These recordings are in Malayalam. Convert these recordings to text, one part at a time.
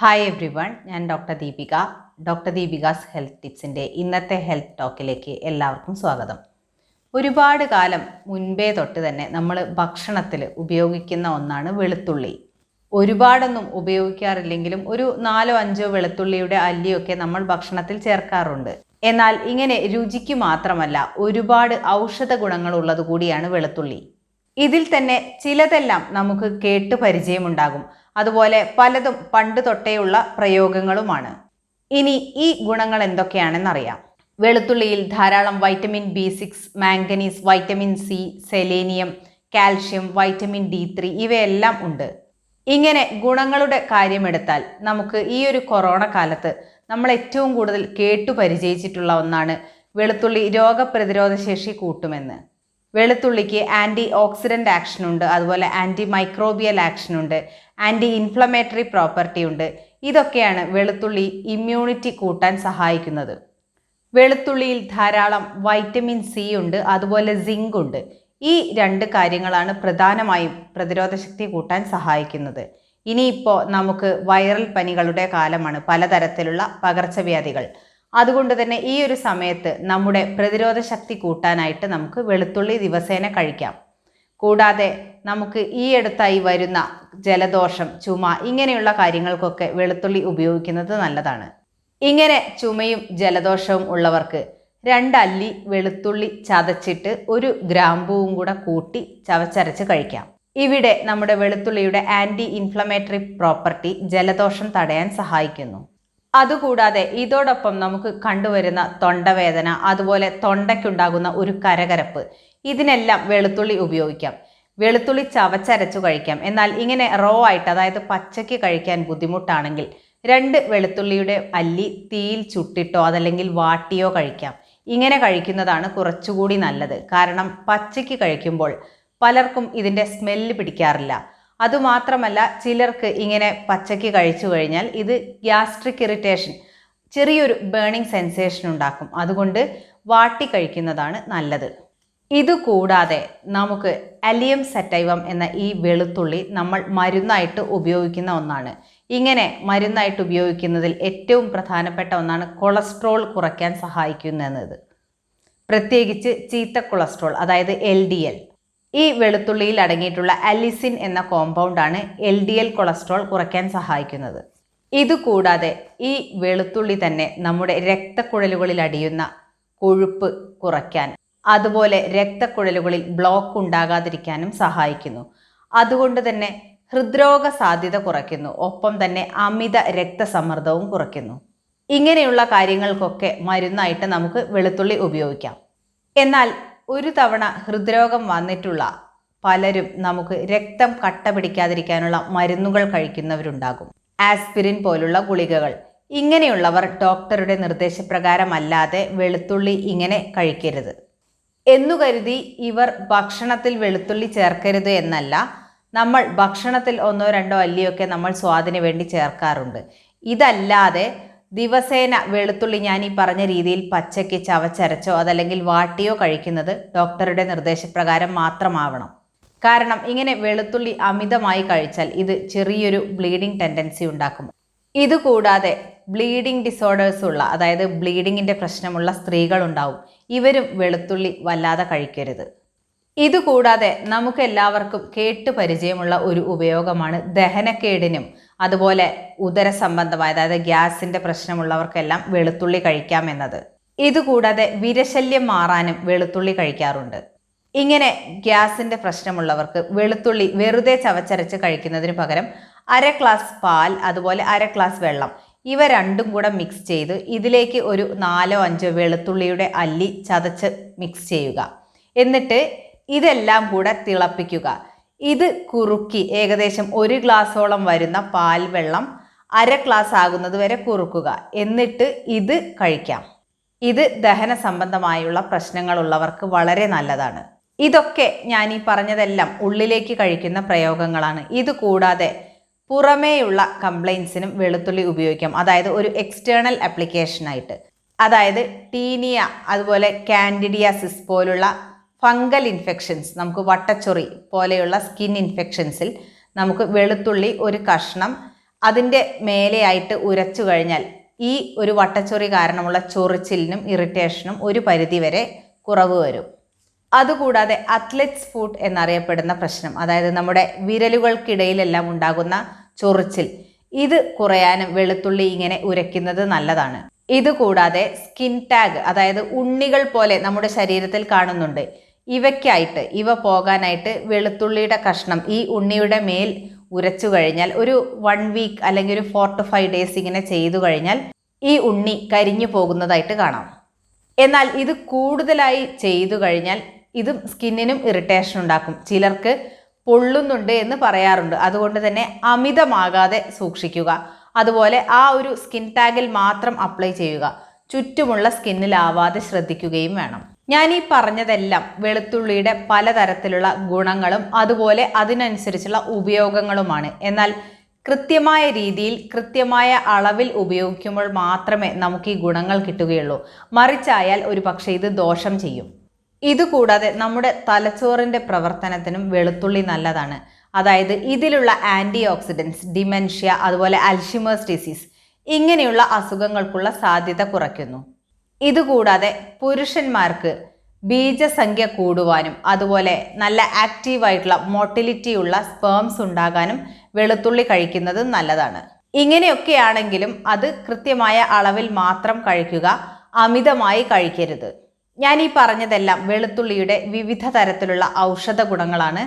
ഹായ് എവ്രി വൺ ഞാൻ doctor Deepika doctor Deepika's health ടിപ്സിന്റെ ഇന്നത്തെ ഹെൽത്ത് ടോക്കിലേക്ക് എല്ലാവർക്കും സ്വാഗതം. ഒരുപാട് കാലം മുൻപേ തൊട്ട് തന്നെ നമ്മൾ ഭക്ഷണത്തിൽ ഉപയോഗിക്കുന്ന ഒന്നാണ് വെളുത്തുള്ളി. ഒരുപാടൊന്നും ഉപയോഗിക്കാറില്ലെങ്കിലും ഒരു നാലോ അഞ്ചോ വെളുത്തുള്ളിയുടെ അല്ലിയൊക്കെ നമ്മൾ ഭക്ഷണത്തിൽ ചേർക്കാറുണ്ട്. എന്നാൽ ഇങ്ങനെ രുചിക്ക് മാത്രമല്ല ഒരുപാട് ഔഷധ ഗുണങ്ങളുള്ളത് കൂടിയാണ് വെളുത്തുള്ളി. ഇതിൽ തന്നെ ചിലതെല്ലാം നമുക്ക് കേട്ട് പരിചയമുണ്ടാകും. അതുപോലെ പലതും പണ്ട് തൊട്ടേയുള്ള പ്രയോഗങ്ങളുമാണ്. ഇനി ഈ ഗുണങ്ങൾ എന്തൊക്കെയാണെന്നറിയാം. വെളുത്തുള്ളിയിൽ ധാരാളം vitamin B six manganese vitamin C selenium calcium vitamin D three ഇവയെല്ലാം ഉണ്ട്. ഇങ്ങനെ ഗുണങ്ങളുടെ കാര്യമെടുത്താൽ നമുക്ക് ഈ ഒരു കൊറോണ കാലത്ത് നമ്മൾ ഏറ്റവും കൂടുതൽ കേട്ടു പരിചയിച്ചിട്ടുള്ള ഒന്നാണ് വെളുത്തുള്ളി രോഗപ്രതിരോധ ശേഷി കൂട്ടുമെന്ന്. വെളുത്തുള്ളിക്ക് ആന്റി ഓക്സിഡന്റ് ആക്ഷൻ ഉണ്ട് അതുപോലെ ആന്റി മൈക്രോബിയൽ ആക്ഷൻ ഉണ്ട് ആന്റി ഇൻഫ്ലമേറ്ററി പ്രോപ്പർട്ടി ഉണ്ട്. ഇതൊക്കെയാണ് വെളുത്തുള്ളി ഇമ്മ്യൂണിറ്റി കൂട്ടാൻ സഹായിക്കുന്നത്. വെളുത്തുള്ളിയിൽ ധാരാളം വൈറ്റമിൻ സി ഉണ്ട് അതുപോലെ സിങ്ക് ഉണ്ട്. ഈ രണ്ട് കാര്യങ്ങളാണ് പ്രധാനമായും പ്രതിരോധശക്തി കൂട്ടാൻ സഹായിക്കുന്നത്. ഇനിയിപ്പോൾ നമുക്ക് വൈറൽ പനികളുടെ കാലമാണ് പലതരത്തിലുള്ള പകർച്ചവ്യാധികൾ. അതുകൊണ്ട് തന്നെ ഈ ഒരു സമയത്ത് നമ്മുടെ പ്രതിരോധ ശക്തി കൂട്ടാനായിട്ട് നമുക്ക് വെളുത്തുള്ളി ദിവസേന കഴിക്കാം. കൂടാതെ നമുക്ക് ഈ അടുത്തായി വരുന്ന ജലദോഷം ചുമ ഇങ്ങനെയുള്ള കാര്യങ്ങൾക്കൊക്കെ വെളുത്തുള്ളി ഉപയോഗിക്കുന്നത് നല്ലതാണ്. ഇങ്ങനെ ചുമയും ജലദോഷവും ഉള്ളവർക്ക് രണ്ടല്ലി വെളുത്തുള്ളി ചതച്ചിട്ട് ഒരു ഗ്രാമ്പൂവും കൂടെ കൂട്ടി ചവച്ചരച്ച് കഴിക്കാം. ഇവിടെ നമ്മുടെ വെളുത്തുള്ളിയുടെ ആന്റി ഇൻഫ്ലമേറ്ററി പ്രോപ്പർട്ടി ജലദോഷം തടയാൻ സഹായിക്കുന്നു. അതുകൂടാതെ ഇതോടൊപ്പം നമുക്ക് കണ്ടുവരുന്ന തൊണ്ടവേദന അതുപോലെ തൊണ്ടയ്ക്കുണ്ടാകുന്ന ഒരു കരകരപ്പ്. ഇതിനെല്ലാം വെളുത്തുള്ളി ഉപയോഗിക്കാം. വെളുത്തുള്ളി ചവച്ചരച്ചു കഴിക്കാം. എന്നാൽ ഇങ്ങനെ റോ ആയിട്ട് അതായത് പച്ചയ്ക്ക് കഴിക്കാൻ ബുദ്ധിമുട്ടാണെങ്കിൽ രണ്ട് വെളുത്തുള്ളിയുടെ അല്ലി തീയിൽ ചുട്ടിട്ടോ അതല്ലെങ്കിൽ വാട്ടിയോ കഴിക്കാം. ഇങ്ങനെ കഴിക്കുന്നതാണ് കുറച്ചുകൂടി നല്ലത്. കാരണം പച്ചയ്ക്ക് കഴിക്കുമ്പോൾ പലർക്കും ഇതിന്റെ സ്മെല്ല് പിടിക്കാറില്ല. അതുമാത്രമല്ല ചിലർക്ക് ഇങ്ങനെ പച്ചയ്ക്ക് കഴിച്ചു കഴിഞ്ഞാൽ ഇത് ഗ്യാസ്ട്രിക് ഇറിറ്റേഷൻ ചെറിയൊരു ബേണിംഗ് സെൻസേഷൻ ഉണ്ടാക്കും. അതുകൊണ്ട് വാട്ടി കഴിക്കുന്നതാണ് നല്ലത്. ഇതുകൂടാതെ നമുക്ക് അലിയം സെറ്റൈവം എന്ന ഈ വെളുത്തുള്ളി നമ്മൾ മരുന്നായിട്ട് ഉപയോഗിക്കുന്ന ഒന്നാണ്. ഇങ്ങനെ മരുന്നായിട്ട് ഉപയോഗിക്കുന്നതിൽ ഏറ്റവും പ്രധാനപ്പെട്ട ഒന്നാണ് കൊളസ്ട്രോൾ കുറയ്ക്കാൻ സഹായിക്കുന്നത് പ്രത്യേകിച്ച് ചീത്ത കൊളസ്ട്രോൾ അതായത് എൽ ഡി എൽ ഈ വെളുത്തുള്ളിയിൽ അടങ്ങിയിട്ടുള്ള അലിസിൻ എന്ന കോമ്പൗണ്ടാണ് എൽ ഡി എൽ കൊളസ്ട്രോൾ കുറയ്ക്കാൻ സഹായിക്കുന്നത്. ഇതുകൂടാതെ ഈ വെളുത്തുള്ളി തന്നെ നമ്മുടെ രക്തക്കുഴലുകളിൽ അടിയുന്ന കൊഴുപ്പ് കുറയ്ക്കാൻ അതുപോലെ രക്തക്കുഴലുകളിൽ ബ്ലോക്ക് ഉണ്ടാകാതിരിക്കാനും സഹായിക്കുന്നു. അതുകൊണ്ട് തന്നെ ഹൃദ്രോഗ സാധ്യത കുറയ്ക്കുന്നു. ഒപ്പം തന്നെ അമിത രക്തസമ്മർദ്ദവും കുറയ്ക്കുന്നു. ഇങ്ങനെയുള്ള കാര്യങ്ങൾക്കൊക്കെ മരുന്നായിട്ട് നമുക്ക് വെളുത്തുള്ളി ഉപയോഗിക്കാം. എന്നാൽ ഒരു തവണ ഹൃദ്രോഗം വന്നിട്ടുള്ള പലരും നമുക്ക് രക്തം കട്ട പിടിക്കാതിരിക്കാനുള്ള മരുന്നുകൾ കഴിക്കുന്നവരുണ്ടാകും. ആസ്പിരിൻ പോലുള്ള ഗുളികകൾ. ഇങ്ങനെയുള്ളവർ ഡോക്ടറുടെ നിർദ്ദേശപ്രകാരമല്ലാതെ വെളുത്തുള്ളി ഇങ്ങനെ കഴിക്കരുത്. എന്നു കരുതി ഇവർ ഭക്ഷണത്തിൽ വെളുത്തുള്ളി ചേർക്കരുത് എന്നല്ല നമ്മൾ ഭക്ഷണത്തിൽ ഒന്നോ രണ്ടോ അല്ലിയൊക്കെ നമ്മൾ സ്വാദിന് വേണ്ടി ചേർക്കാറുണ്ട്. ഇതല്ലാതെ ദിവസേന വെളുത്തുള്ളി ഞാൻ ഈ പറഞ്ഞ രീതിയിൽ പച്ചയ്ക്ക് ചവച്ചരച്ചോ അതല്ലെങ്കിൽ വാട്ടിയോ കഴിക്കുന്നത് ഡോക്ടറുടെ നിർദ്ദേശപ്രകാരം മാത്രമാവണം. കാരണം ഇങ്ങനെ വെളുത്തുള്ളി അമിതമായി കഴിച്ചാൽ ഇത് ചെറിയൊരു ബ്ലീഡിംഗ് ടെൻഡൻസി ഉണ്ടാക്കും. ഇതുകൂടാതെ ബ്ലീഡിംഗ് ഡിസോർഡേഴ്സ് ഉള്ള അതായത് ബ്ലീഡിങ്ങിന്റെ പ്രശ്നമുള്ള സ്ത്രീകളുണ്ടാവും. ഇവരും വെളുത്തുള്ളി വല്ലാതെ കഴിക്കരുത്. ഇതുകൂടാതെ നമുക്ക് എല്ലാവർക്കും കേട്ട് പരിചയമുള്ള ഒരു ഉപയോഗമാണ് ദഹനക്കേടിനും അതുപോലെ ഉദര സംബന്ധമായ അതായത് ഗ്യാസിന്റെ പ്രശ്നമുള്ളവർക്കെല്ലാം വെളുത്തുള്ളി കഴിക്കാം എന്നത്. ഇതുകൂടാതെ വിരശല്യം മാറാനും വെളുത്തുള്ളി കഴിക്കാറുണ്ട്. ഇങ്ങനെ ഗ്യാസിന്റെ പ്രശ്നമുള്ളവർക്ക് വെളുത്തുള്ളി വെറുതെ ചവച്ചരച്ച് കഴിക്കുന്നതിന് പകരം അര ഗ്ലാസ് പാൽ അതുപോലെ അര ഗ്ലാസ് വെള്ളം ഇവ രണ്ടും കൂടെ മിക്സ് ചെയ്ത് ഇതിലേക്ക് ഒരു നാലോ അഞ്ചോ വെളുത്തുള്ളിയുടെ അല്ലി ചതച്ച് മിക്സ് ചെയ്യുക. എന്നിട്ട് ഇതെല്ലാം കൂടെ തിളപ്പിക്കുക. ഇത് കുറുക്കി ഏകദേശം ഒരു ഗ്ലാസ്സോളം വരുന്ന പാൽ വെള്ളം അര ഗ്ലാസ് ആകുന്നത് വരെ കുറുക്കുക. എന്നിട്ട് ഇത് കഴിക്കാം. ഇത് ദഹന സംബന്ധമായുള്ള പ്രശ്നങ്ങളുള്ളവർക്ക് വളരെ നല്ലതാണ്. ഇതൊക്കെ ഞാൻ ഈ പറഞ്ഞതെല്ലാം ഉള്ളിലേക്ക് കഴിക്കുന്ന പ്രയോഗങ്ങളാണ്. ഇത് കൂടാതെ പുറമേയുള്ള കംപ്ലൈൻസിനും വെളുത്തുള്ളി ഉപയോഗിക്കാം. അതായത് ഒരു എക്സ്റ്റേണൽ ആപ്ലിക്കേഷനായിട്ട് അതായത് ടീനിയ അതുപോലെ കാൻഡിഡിയാസിസ് പോലുള്ള ഫംഗൽ ഇൻഫെക്ഷൻസ് നമുക്ക് വട്ടച്ചൊറി പോലെയുള്ള സ്കിൻ ഇൻഫെക്ഷൻസിൽ നമുക്ക് വെളുത്തുള്ളി ഒരു കഷ്ണം അതിന്റെ മേലെയായിട്ട് ഉരച്ചു കഴിഞ്ഞാൽ ഈ ഒരു വട്ടച്ചൊറി കാരണമുള്ള ചൊറിച്ചിലിനും ഇറിറ്റേഷനും ഒരു പരിധിവരെ കുറവ് വരും. അതുകൂടാതെ അത്ലറ്റ്സ് ഫുഡ് എന്നറിയപ്പെടുന്ന പ്രശ്നം അതായത് നമ്മുടെ വിരലുകൾക്കിടയിലെല്ലാം ഉണ്ടാകുന്ന ചൊറിച്ചിൽ ഇത് കുറയാനും വെളുത്തുള്ളി ഇങ്ങനെ ഉരയ്ക്കുന്നത് നല്ലതാണ്. ഇതുകൂടാതെ സ്കിൻ ടാഗ് അതായത് ഉണ്ണികൾ പോലെ നമ്മുടെ ശരീരത്തിൽ കാണുന്നുണ്ട്. ഇവയ്ക്കായിട്ട് ഇവ പോകാനായിട്ട് വെളുത്തുള്ളിയുടെ കഷ്ണം ഈ ഉണ്ണിയുടെ മേൽ ഉരച്ചു കഴിഞ്ഞാൽ ഒരു വൺ വീക്ക് അല്ലെങ്കിൽ ഒരു ഫോർ ടു ഫൈവ് ഡേയ്സ് ഇങ്ങനെ ചെയ്തു കഴിഞ്ഞാൽ ഈ ഉണ്ണി കരിഞ്ഞു പോകുന്നതായിട്ട് കാണാം. എന്നാൽ ഇത് കൂടുതലായി ചെയ്തു കഴിഞ്ഞാൽ ഇതും സ്കിന്നിനും ഇറിറ്റേഷൻ ഉണ്ടാക്കും. ചിലർക്ക് പൊള്ളുന്നുണ്ട് എന്ന് പറയാറുണ്ട്. അതുകൊണ്ട് തന്നെ അമിതമാകാതെ സൂക്ഷിക്കുക. അതുപോലെ ആ ഒരു സ്കിൻ ടാഗിൽ മാത്രം അപ്ലൈ ചെയ്യുക. ചുറ്റുമുള്ള സ്കിന്നിലാവാതെ ശ്രദ്ധിക്കുകയും വേണം. ഞാൻ ഈ പറഞ്ഞതെല്ലാം വെളുത്തുള്ളിയുടെ പലതരത്തിലുള്ള ഗുണങ്ങളും അതുപോലെ അതിനനുസരിച്ചുള്ള ഉപയോഗങ്ങളുമാണ്. എന്നാൽ കൃത്യമായ രീതിയിൽ കൃത്യമായ അളവിൽ ഉപയോഗിക്കുമ്പോൾ മാത്രമേ നമുക്ക് ഈ ഗുണങ്ങൾ കിട്ടുകയുള്ളൂ. മറിച്ചായാൽ ഒരു പക്ഷേ ഇത് ദോഷം ചെയ്യും. ഇതുകൂടാതെ നമ്മുടെ തലച്ചോറിന്റെ പ്രവർത്തനത്തിനും വെളുത്തുള്ളി നല്ലതാണ്. അതായത് ഇതിലുള്ള ആന്റി ഓക്സിഡൻസ് ഡിമെൻഷ്യ അതുപോലെ അൽഷിമേഴ്സ് ഡിസീസ് ഇങ്ങനെയുള്ള അസുഖങ്ങൾക്കുള്ള സാധ്യത കുറയ്ക്കുന്നു. ഇതുകൂടാതെ പുരുഷന്മാർക്ക് ബീജസംഖ്യ കൂടുവാനും അതുപോലെ നല്ല ആക്റ്റീവായിട്ടുള്ള മോട്ടിലിറ്റി ഉള്ള സ്പേംസ് ഉണ്ടാകാനും വെളുത്തുള്ളി കഴിക്കുന്നത് നല്ലതാണ്. ഇങ്ങനെയൊക്കെയാണെങ്കിലും അത് കൃത്യമായ അളവിൽ മാത്രം കഴിക്കുക അമിതമായി കഴിക്കരുത്. ഞാൻ ഈ പറഞ്ഞതെല്ലാം വെളുത്തുള്ളിയുടെ വിവിധ തരത്തിലുള്ള ഔഷധ ഗുണങ്ങളാണ്.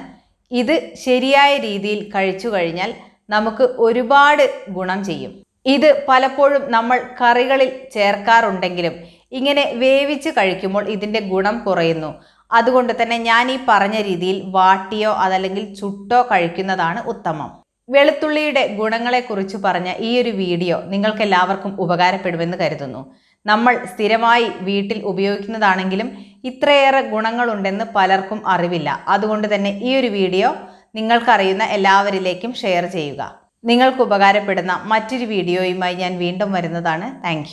ഇത് ശരിയായ രീതിയിൽ കഴിച്ചു കഴിഞ്ഞാൽ നമുക്ക് ഒരുപാട് ഗുണം ചെയ്യും. ഇത് പലപ്പോഴും നമ്മൾ കറികളിൽ ചേർക്കാറുണ്ടെങ്കിലും ഇങ്ങനെ വേവിച്ച് കഴിക്കുമ്പോൾ ഇതിന്റെ ഗുണം കുറയുന്നു. അതുകൊണ്ട് തന്നെ ഞാൻ ഈ പറഞ്ഞ രീതിയിൽ വാട്ടിയോ അതല്ലെങ്കിൽ ചുട്ടോ കഴിക്കുന്നതാണ് ഉത്തമം. വെളുത്തുള്ളിയുടെ ഗുണങ്ങളെക്കുറിച്ച് പറഞ്ഞ ഈ ഒരു വീഡിയോ നിങ്ങൾക്ക് എല്ലാവർക്കും ഉപകാരപ്പെടുമെന്ന് കരുതുന്നു. നമ്മൾ സ്ഥിരമായി വീട്ടിൽ ഉപയോഗിക്കുന്നതാണെങ്കിലും ഇത്രയേറെ ഗുണങ്ങളുണ്ടെന്ന് പലർക്കും അറിവില്ല. അതുകൊണ്ട് തന്നെ ഈ ഒരു വീഡിയോ നിങ്ങൾക്കറിയുന്ന എല്ലാവരിലേക്കും ഷെയർ ചെയ്യുക. നിങ്ങൾക്ക് ഉപകാരപ്പെടുന്ന മറ്റൊരു വീഡിയോയുമായി ഞാൻ വീണ്ടും വരുന്നതാണ്. താങ്ക്